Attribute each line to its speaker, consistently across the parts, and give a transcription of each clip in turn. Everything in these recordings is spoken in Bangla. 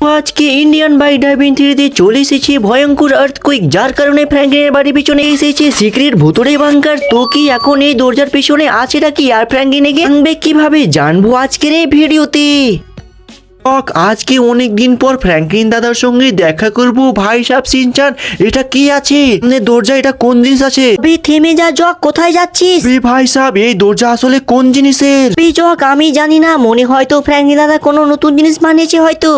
Speaker 1: আজকে ইন্ডিয়ান বাই ডাইভিং থ্রিতে চলে এসেছে ভয়ঙ্কর আর্থকুইক যার কারণে ফ্র্যাঙ্কলিনের বাড়ির পিছনে এসেছে সিক্রেট ভুতুরে বাংকার তো কি এখন এই দরজার পিছনে আছে নাকি আর ফ্র্যাঙ্কলিনে ভাঙবে কীভাবে? জানব আজকের এই ভিডিওতে। আজকে অনেক দিন পর ফ্র্যাঙ্কলিন দাদার সঙ্গে দেখা করব। ভাই সাহেব সিনচান এটা কি আছে? মানে দরজা এটা কোন জিনিস আছে?
Speaker 2: থেমে যা জক কোথায় যাচ্ছিস?
Speaker 1: ভাই সাহেব এই দরজা আসলে কোন জিনিসের?
Speaker 2: জক আমি জানি না মনে হয়তো ফ্র্যাঙ্কি দাদা কোনো নতুন জিনিস বানিয়েছে হয়তো।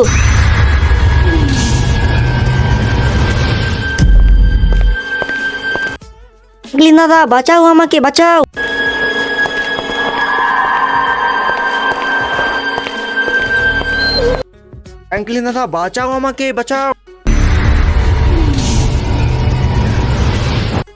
Speaker 2: ফ্র্যাঙ্কলিন দাদা বাঁচাও আমাকে বাঁচাও
Speaker 1: ফ্র্যাঙ্কলিন দাদা বাঁচাও আমাকে বাঁচাও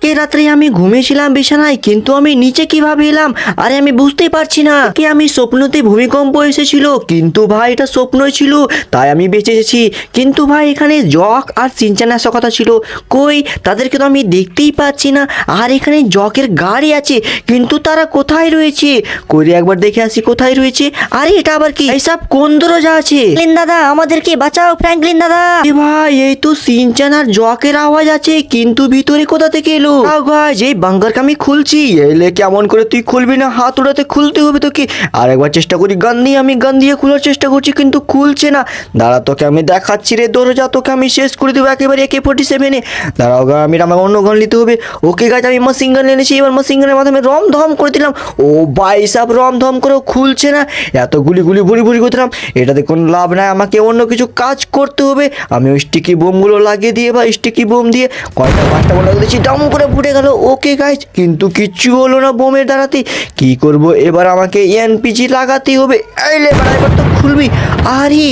Speaker 1: কে রাত্রে আমি ঘুমিয়েছিলাম বিছানায় কিন্তু আমি নিচে কীভাবে এলাম? আরে আমি বুঝতেই পারছি না। কি আমি স্বপ্নতে ভূমিকম্প এসেছিল কিন্তু ভাই এটা স্বপ্নই ছিল তাই আমি বেঁচে এসেছি। কিন্তু ভাই এখানে জক আর সিনচান আসার কথা ছিল। কই? তাদেরকে তো আমি দেখতেই পাচ্ছি না। আর এখানে জকের গাড়ি আছে কিন্তু তারা কোথায় রয়েছে? কইরে একবার দেখে আসি কোথায় রয়েছে। আরে এটা আবার কি? এইসব কোন দরজা আছে?
Speaker 2: দাদা আমাদেরকে বাঁচাও ফ্র্যাঙ্কলিন দাদা।
Speaker 1: ভাই এই তো সিনচান আর জকের আওয়াজ আছে কিন্তু ভিতরে কোথা থেকে এলো? তাও গাছ এই বাঙ্গারকে আমি খুলছি, এলে কেমন করে তুই খুলবি না? হাত ওড়াতে খুলতে হবে তোকে। আর একবার চেষ্টা করি গান দিয়ে আমি গান দিয়ে খোলার চেষ্টা করছি, কিন্তু খুলছে না। দাঁড়া, তোকে আমি দেখাচ্ছি রে দরজা, তোকে আমি শেষ করে দেবো একেবারে একে ফোর্টি সেভেনে দাঁড়াও গা আমি আমার অন্য গান নিতে হবে। ওকে গাছ আমি মাসিং গান এনেছি, এবার মাসিং গানের মাধ্যমে রম ধম করে দিলাম। ও সাহেব রম ধম করে খুলছে না। এত গুলি গুলি ভুরি ভুরি করছিলাম এটাতে কোনো লাভ নাই, আমাকে অন্য কিছু কাজ করতে হবে। আমি ওই স্টিকি বোমগুলো লাগিয়ে দিয়ে বা স্টিকি বোম দিয়ে কয়টা, পাঁচটা বলে দিচ্ছি ডাম করে ফুটে গেল। ওকে গাইজ কিন্তু কিচ্ছু হলো না বোমের দাঁড়াতে কি করব? এবার আমাকে এনপিজি লাগাতেই হবে। এই লেবার তো খুলবি? আরে,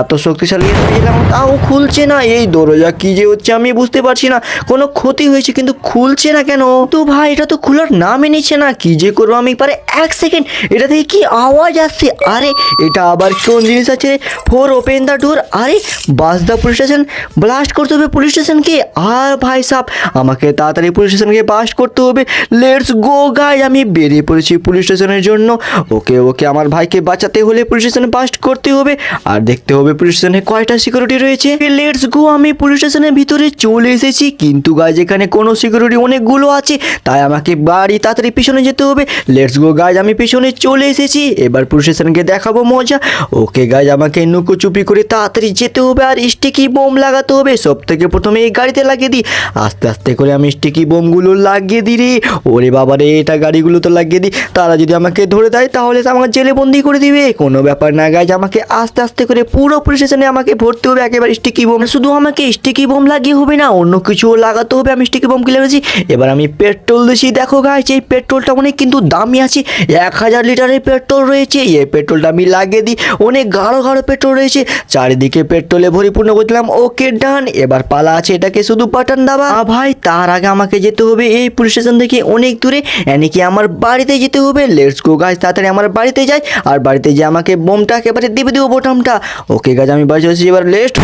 Speaker 1: এত শক্তিশালী লাগানো তাও খুলছে না। এই দরজা কি যে হচ্ছে আমি বুঝতে পারছি না। কোনো ক্ষতি হয়েছে কিন্তু খুলছে না কেন? তো ভাই, এটা তো খোলার নামই নিচ্ছে না। কি যে করব আমি? পারে এক সেকেন্ড, এটা থেকে কি আওয়াজ আসছে? আরে, এটা আবার কোন জিনিস আছে ফোর ওপেন দ্য ডোর। আরে, bus the police station? Blast করতে হবে পুলিশ স্টেশনকে? আর ভাই সাহ আমাকে তাড়াতাড়ি পুলিশ স্টেশনকে বাস্ট করতে হবে। লেটস গো গাই আমি বেরিয়ে পড়েছি পুলিশ স্টেশনের জন্য। ওকে ওকে, আমার ভাইকে বাঁচাতে হলে পুলিশ স্টেশনে বাস্ট করতে হবে আর দেখতে হবে পুলিশ স্টেশনে কয়টা সিকিউরিটি রয়েছে। লেটস গো আমি পুলিশ স্টেশনের ভিতরে চলে এসেছি, কিন্তু গাইজ এখানে কোনো সিকিউরিটি অনেকগুলো আছে, তাই আমাকে বাড়ি তাড়াতাড়ি পিছনে যেতে হবে। লেটস গো গাইজ আমি পিছনে চলে এসেছি, এবার পুলিশ স্টেশনকে দেখাবো মজা। ওকে গাইজ আমাকে নুকোচুপি করে তাড়াতাড়ি যেতে হবে আর স্টিকি বোম লাগাতে হবে। সব থেকে প্রথমে এই গাড়িতে লাগিয়ে দিই। আস্তে আস্তে করে আমি স্টিকি বোমগুলো লাগিয়ে দিই রে। ওরে বাবা রে এটা গাড়িগুলো তো লাগিয়ে দিই। তারা যদি আমাকে ধরে দেয়, তাহলে তো আমাকে জেলে বন্দি করে দিবে। কোনো ব্যাপার না গাইজ আমাকে আস্তে আস্তে করে পুরো স্টেশনে আমাকে ভরতে হবে, একেবারে স্টিকি বোম শুধু আমাকে স্টিকি বোম লাগিয়ে হবে না, অন্য কিছুও লাগাতে হবে, আমি স্টিকি বোম কিনে এনেছি। এবার আমি পেট্রোল দিচ্ছি। দেখো গাইজ এই পেট্রোলটা অনেক কিন্তু দামি আছে। এক হাজার লিটারের পেট্রোল রয়েছে। এই পেট্রোলটা আমি লাগিয়ে দিই। অনেক গাঢ় গাঢ় পেট্রোল রয়েছে। চারিদিকে পেট্রোলে পরিপূর্ণ করছিলাম। ওকে ডান এবার পালা আছে এটাকে শুধু বাটন দাবা। ভাই, তার আগে আমাকে যেতে হবে এই পুলিশ স্টেশন থেকে অনেক দূরে। এনে কি আমার বাড়িতে যেতে হবে? লেটস গো গাছ তাড়াতাড়ি আমার বাড়িতে যাই। আর বাড়িতে যে আমাকে বোমটা একেবারে দেবে দেবো বোটামটা ওকে গাছ আমি বাড়ি চলেছি এবার লেস্ট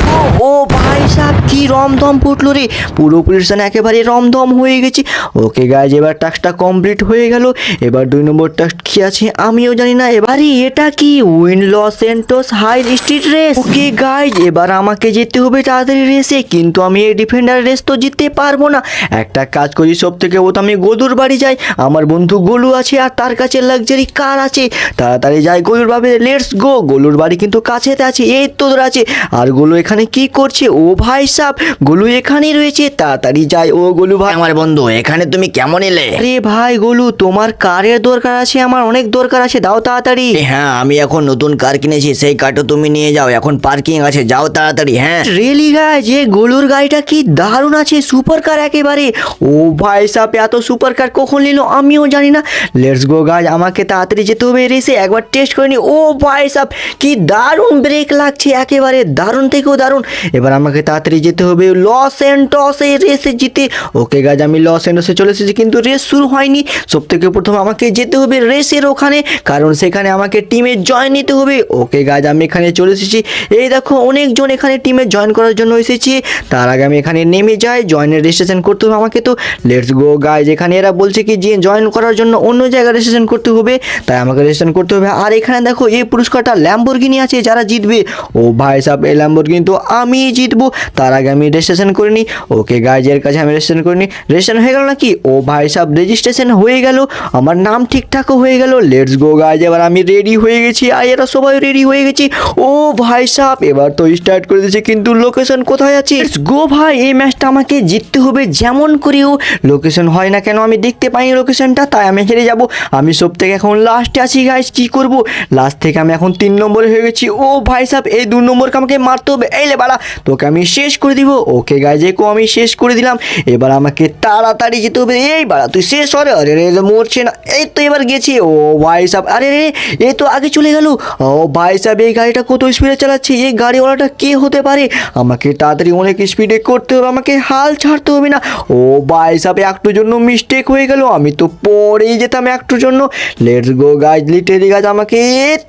Speaker 1: ও ভাই সাহেব, কি রমধম ফুটলো রে। পুরো পুলিশ একেবারে রমধম হয়ে গেছি। ওকে গাছ এবার টাস্কটা কমপ্লিট হয়ে গেল। এবার দুই নম্বর টাস্ক কি আছে আমিও জানি না। এবারে এটা কি? Win loss Santos high street race okay guys এবার আমাকে যেতে হবে তাড়াতাড়ি রেসে কিন্তু আমি এই ডিফেন্ডার রেস তো জিততে পারব না। একটা কাজ করি সব থেকে ও তো আমি গলুর বাড়ি যাই। আমার বন্ধু গোলু আছে আর তার কাছে লাক্সারি কার আছে। তাড়াতাড়ি যাই গোলুর ভাবে লেটস গো গোলুর বাড়ি কিন্তু কাছেতে আছে এই তো তোর আছে। আর গোলু এখানে কি করছে? ও ভাই সাহ গোলু এখানেই রয়েছে তাড়াতাড়ি যাই। ও গোলু ভাই।
Speaker 3: আমার বন্ধু এখানে তুমি কেমন এলে?
Speaker 1: আরে ভাই গোলু তোমার কারের দরকার আছে আমার অনেক দরকার আছে দাও তাড়াতাড়ি।
Speaker 3: হ্যাঁ আমি এখন নতুন কার কিনেছি সেই কারটা তুমি নিয়ে যাও এখন পার্কিং আছে যাও তাড়াতাড়ি হ্যাঁ।
Speaker 1: রেলি গায়ে যে গোলুর গাড়িটা কি দারুণ আছে সুপার কার একেবারে। ও ভাই সাপ এত সুপার কার কখন নিল আমিও জানি না। লেটস গো গাছ আমাকে তাড়াতাড়ি যেতে হবে রেসে একবার টেস্ট করে নি। ও ভাই সাপ কি দারুণ ব্রেক লাগছে, একেবারে দারুণ থেকেও দারুণ। এবার আমাকে তাড়াতাড়ি যেতে হবে লস অ্যান্ড টসে রেসে জিতে। ওকে গাছ আমি লস অ্যান্ডসে চলে এসেছি, কিন্তু রেস শুরু হয়নি। সব থেকে প্রথম আমাকে যেতে হবে রেসের ওখানে, কারণ সেখানে আমাকে টিমে জয়েন নিতে হবে। ওকে গাছ আমি এখানে চলে এসেছি। এই দেখো, অনেকজন এখানে টিমে জয়েন করার জন্য এসেছি। তার আগে আমি এখানে নেমে যাই জয়েনের রেজিস্ট্রেশন করতে হবে আমাকে তো। লেটস গো গাইজ এখানে এরা বলছে কি যে জয়েন করার জন্য অন্য জায়গায় রেজিস্ট্রেশন করতে হবে। তাই আমাকে রেজিস্ট্রেশন করতে হবে। আর এখানে দেখো, এই পুরস্কারটা ল্যাম্বরগিনি আছে, যারা জিতবে। ও ভাই সাহেব এই ল্যাম্বরগিনি তো আমি জিতবো। তার আগে আমি রেজিস্ট্রেশন করে নিই। ওকে গাইজের কাছে আমি রেজিস্ট্রেশন করে নিই। রেজিস্ট্রেশন হয়ে গেল নাকি? ও ভাই সাহেব রেজিস্ট্রেশন হয়ে গেল। আমার নাম ঠিকঠাকও হয়ে গেল। লেটস গো গাইজ এবার আমি রেডি হয়ে গেছি। আর এরা সবাই রেডি হয়ে গেছি। ও ভাই সাহেব এবার তো স্টার্ট করে দিয়েছে, কিন্তু লোকেশন কোথায় আছে? গো ভাই, এই ম্যাচটা আমাকে জিততে হবে যেমন করেও। লোকেশন হয় না কেন, আমি দেখতে পাইনি লোকেশনটা তাই আমি হেরে যাব। আমি সব থেকে এখন লাস্টে আছি গাইজ কি করব? লাস্ট থেকে আমি এখন তিন নম্বরে হয়ে গেছি। ও ভাই সাহেব, এই দু নম্বরকে আমাকে মারতে হবে। এই বাড়া, তোকে আমি শেষ করে দিব। ওকে গাইজ একো আমি শেষ করে দিলাম। এবার আমাকে তাড়াতাড়ি যেতে হবে। এই বাড়া, তুই শেষ হরে আরে রে মরছে না। এই তো এবার গেছি। ও ভাই সাহেব, আরে রে এই তো আগে চলে গেল। ও ভাই সাহেব, এই গাড়িটা কত স্পিডে চালাচ্ছে? এই গাড়িওয়ালাটা কে হতে পারে? আমাকে তাড়াতাড়ি অনেক স্পিডে করতে হবে। আমাকে হাল ছাড়তে হবে না। ও ভাই সাহেব, একটুর জন্য মিস্টেক হয়ে গেল। আমি তো পরেই যেতাম একটুর জন্য। লেটস গো গাইজ লিটেলি গাছ আমাকে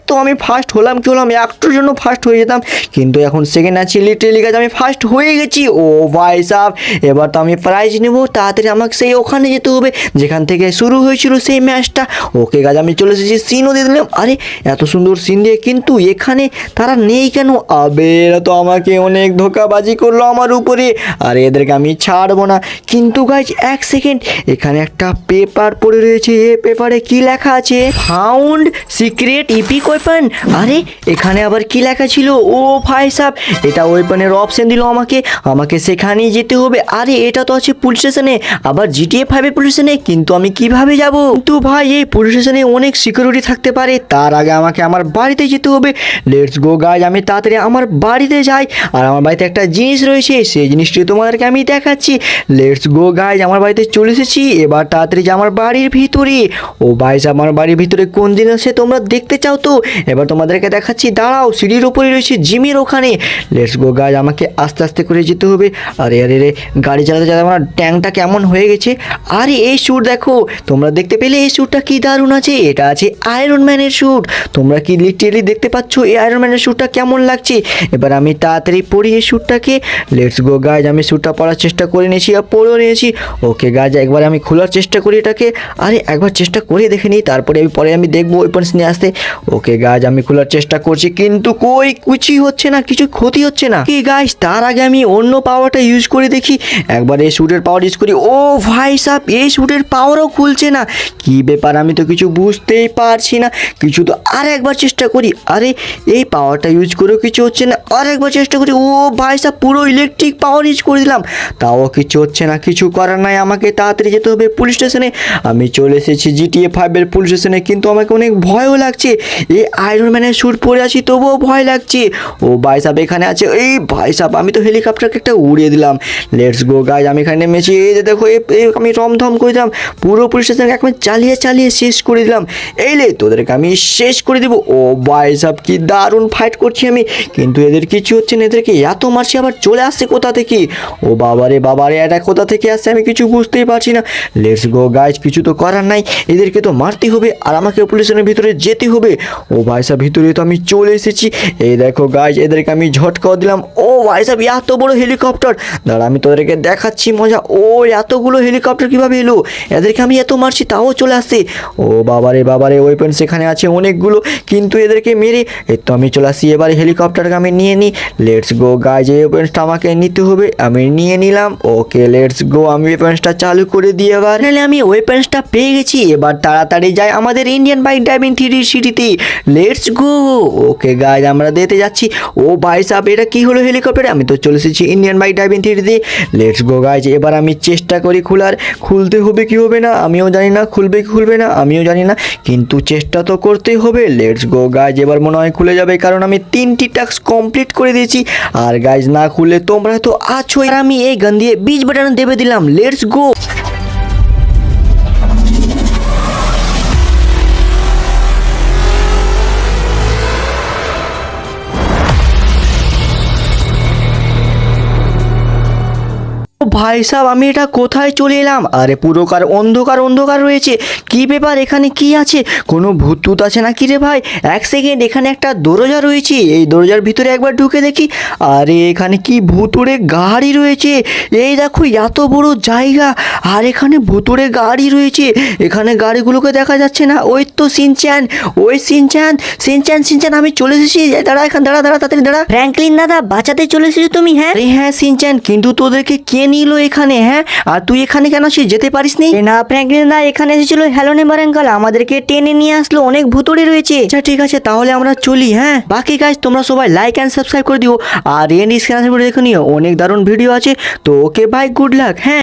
Speaker 1: তো আমি ফার্স্ট হলাম কি হলাম একটুর জন্য ফার্স্ট হয়ে যেতাম। কিন্তু এখন সেকেন্ড আছি লিটেলি গাছ আমি ফার্স্ট হয়ে গেছি। ও ভাই সাহেব, এবার তো আমি প্রাইজ নেব, তাড়াতাড়ি আমাকে সেই ওখানে যেতে হবে। যেখান থেকে শুরু হয়েছিল সেই ম্যাচটা ওকে গাছ আমি চলে এসেছি সিনও দিয়ে দিলাম। আরে, এত সুন্দর সিন দিয়ে কিন্তু এখানে তারা নেই কেন? আবে এরা তো আমাকে অনেক ধোকাবাজি করল আমার উপরে। আর এদেরকে আমি ছাড়বো না। কিন্তু গাছ এক সেকেন্ড এখানে একটা পেপার পড়ে রয়েছে। এ পেপারে কি লেখা আছে? ফাউন্ড সিক্রেট ইপিক ওয়েপন আরে এখানে আবার কি লেখা ছিল? ও ভাই সাহেব এটা ওয়েপনের অপশন দিল আমাকে। আমাকে সেখানেই যেতে হবে। আরে, এটা তো আছে পুলিশ স্টেশনে আবার জিটিএ ফাইভের পুলিশ স্টেশনে কিন্তু আমি কীভাবে যাব? কিন্তু ভাই, এই পুলিশ স্টেশনে অনেক সিকিউরিটি থাকতে পারে। তার আগে আমাকে আমার বাড়িতে যেতে হবে। লেটস গো গাইজ আমি তাড়াতাড়ি আমার বাড়িতে যাই। আর আমার বাড়িতে একটা জিনিস রয়েছে, সেই জিনিসটি তোমাদেরকে আমি দেখাচ্ছি। লেটস গো গাইজ আমার বাড়িতে চলে এসেছি। এবার তাড়াতাড়ি যে আমার বাড়ির ভিতরে। ও ভাইস আমার বাড়ির ভিতরে কোন জিনিস আছে তোমরা দেখতে চাও তো? এবার তোমাদেরকে দেখাচ্ছি। দাঁড়াও, সিঁড়ির ওপরে রয়েছে জিমের ওখানে। লেটস গো গাইজ আমাকে আস্তে আস্তে করে যেতে হবে। আরে আরে রে গাড়ি চালাতে চালাতে আমার ট্যাঙ্কটা কেমন হয়ে গেছে? আরে, এই শ্যুট দেখো, তোমরা দেখতে পেলে এই শ্যুটটা কি দারুণ আছে? এটা আছে আয়রন ম্যানের শ্যুট তোমরা কি লিটারেলি দেখতে পাচ্ছ এই আয়রন ম্যানের শ্যুটটা কেমন লাগছে? এবার আমি তাড়াতাড়ি পড়ি এই শ্যুটটাকে লেটস গো গাইজ আমি শ্যুটটা পড়ার চেষ্টা করে নিয়েছি আর পরেও নিয়েছি। ওকে গাইজ একবার আমি খোলার চেষ্টা করি এটাকে। আরে, একবার চেষ্টা করে দেখে নিই, তারপরে আমি, পরে আমি দেখব ওই ওয়েপন্স নিয়ে আসতে। ওকে গাইজ আমি খোলার চেষ্টা করছি, কিন্তু কই কিছুই হচ্ছে না কিছু ক্ষতি হচ্ছে না। কি গাইস তার আগে আমি অন্য পাওয়ারটা ইউজ করে দেখি। একবার এই শ্যুটের পাওয়ার ইউজ করি। ও ভাই সাহ এই শ্যুটের পাওয়ারও খুলছে না। কি ব্যাপার, আমি তো কিছু বুঝতেই পারছি না। কিছু তো আর একবার চেষ্টা করি। আরে, এই পাওয়ারটা ইউজ করেও কিছু হচ্ছে না। আর একবার চেষ্টা করি। ও ভাই সাহ পুরো ইলেকট্রিক পাওয়ার ইউজ করে দিলাম। তাও কিছু হচ্ছে না, কিছু করার নাই। আমাকে তাড়াতাড়ি যেতে হবে পুলিশ স্টেশনে আমি চলে এসেছি জিটিএ ফাইভের পুলিশ স্টেশনে কিন্তু আমাকে অনেক ভয়ও লাগছে। এই আয়রন ম্যানের শ্যুট পরে আছি, তবুও ভয় লাগছে। ও ভাই সাহেব এখানে আছে। এই ভাই সাহেব আমি তো হেলিকপ্টারকে একটা উড়িয়ে দিলাম। লেটস গো গাইজ আমি এখানে নেমেছি। এই যে দেখো এই- আমি রমধম করে দিলাম। পুরো পুলিশ স্টেশনকে একদম চালিয়ে চালিয়ে শেষ করে দিলাম। এই লে, তোদেরকে আমি শেষ করে দেবো। ও ভাই সাহেব কি দারুণ ফাইট করছি আমি। কিন্তু এদের কিছু হচ্ছে না, এদেরকে এত মারছি, আবার চলে আসছে কোথা থেকে? ও বাবারে বাবারে, এটা কোথা থেকে আসছে আমি কিছু বুঝতেই পারছি না। লেটস গো গাইজ কিছু তো করার নাই। এদেরকে তো মারতে হবে, আর আমাকে পুলিশের ভিতরে যেতে হবে। ও ভাই সাহেব ভিতরে তো আমি চলে এসেছি। এই দেখো গাছ এদেরকে আমি ঝটকাও দিলাম। ও ভাই সাহেব এত বড় হেলিকপ্টার দাঁড়া, আমি তোদেরকে দেখাচ্ছি মজা। ও এতগুলো হেলিকপ্টার কীভাবে এলো? এদেরকে আমি এত মারছি, তাও চলে আসছে। ও বাবারে বাবারে ওয়েপন সেখানে আছে অনেকগুলো, কিন্তু এদেরকে মেরে এই তো আমি চলে আসি এবারে হেলিকপ্টারকে আমি নিয়ে নিই লেটস গো গাইজ এই ওয়েপন্সটা আমাকে নিতে হবে। আমি নিয়ে নিলাম। ওকে লেটস গো আমি ওয়েপন্সটা চালু করে দিয়ে এবার। নাহলে আমি ওয়েপেন্সটা পেয়ে গেছি। এবার তাড়াতাড়ি যাই আমাদের ইন্ডিয়ান বাইক ড্রাইভিং থ্রি সিটিতে লেটস গো ওকে গাইজ আমরা দিতে যাচ্ছি। ও ভাই সাহেব এটা কি হলো হেলিকপ্টারে আমি তো চলে এসেছি ইন্ডিয়ান বাইক ড্রাইভিং থ্রিতে লেটস গো গাইজ এবার আমি চেষ্টা করি খোলার, খুলতে হবে কি হবে না, আমিও জানি না, খুলবে কি খুলবে না, আমিও জানি না, কিন্তু চেষ্টা তো করতেই হবে। লেটস গো গাইজ এবার মনে হয় খুলে যাবে, কারণ আমি তিনটি টাস্ক কমপ্লিট করে দিয়েছি। আর গাইজ না খুলে তোমরা তো আছো আর আমি এই গান দিয়ে বিচ বাটন দেবে দিলাম। লেটস গো ভাই সাহেব আমি এটা কোথায় চলে এলাম? আরে পুরোকার অন্ধকার অন্ধকার রয়েছে। কি ব্যাপার এখানে কি আছে? কোনো ভূতুত আছে না কি রে ভাই? এক সেকেন্ড এখানে একটা দরজা রয়েছে। এই দরজার ভিতরে একবার ঢুকে দেখি। আরে এখানে কি ভুতুরে গাড়ি রয়েছে? এই দেখো এত বড় জায়গা। আর এখানে ভুতুরে গাড়ি রয়েছে। এখানে গাড়িগুলোকে দেখা যাচ্ছে না। ওই তো সিনচ্যান। ওই সিনচ্যান সিনচ্যান সিনচ্যান আমি চলে এসেছি। দাঁড়া এখানে দাঁড়া দাঁড়া তাড়াতাড়ি দাঁড়া।
Speaker 2: ফ্র্যাঙ্কলিন দাদা বাঁচাতে চলে এসেছ তুমি হ্যাঁ?
Speaker 1: হ্যাঁ সিনচ্যান কিন্তু তোদেরকে কে নিল এখানে হ্যাঁ? আর তুই এখানে কেন আসিস? যেতে পারিস নি
Speaker 2: না ফ্র্যাঙ্কলিন দা এখানে এসেছিল হ্যালো নেবার আঙ্কাল আমাদেরকে টেনে নিয়ে আসলো অনেক ভুতুড়ে রয়েছে।
Speaker 1: আচ্ছা ঠিক আছে তাহলে আমরা চলি হ্যাঁ? বাকি কাজ তোমরা সবাই লাইক অ্যান্ড সাবস্ক্রাইব করে দিও। আর এন্ড স্ক্যান দেখে নিও অনেক দারুণ ভিডিও আছে। তো ওকে বাই গুড লাক হ্যাঁ?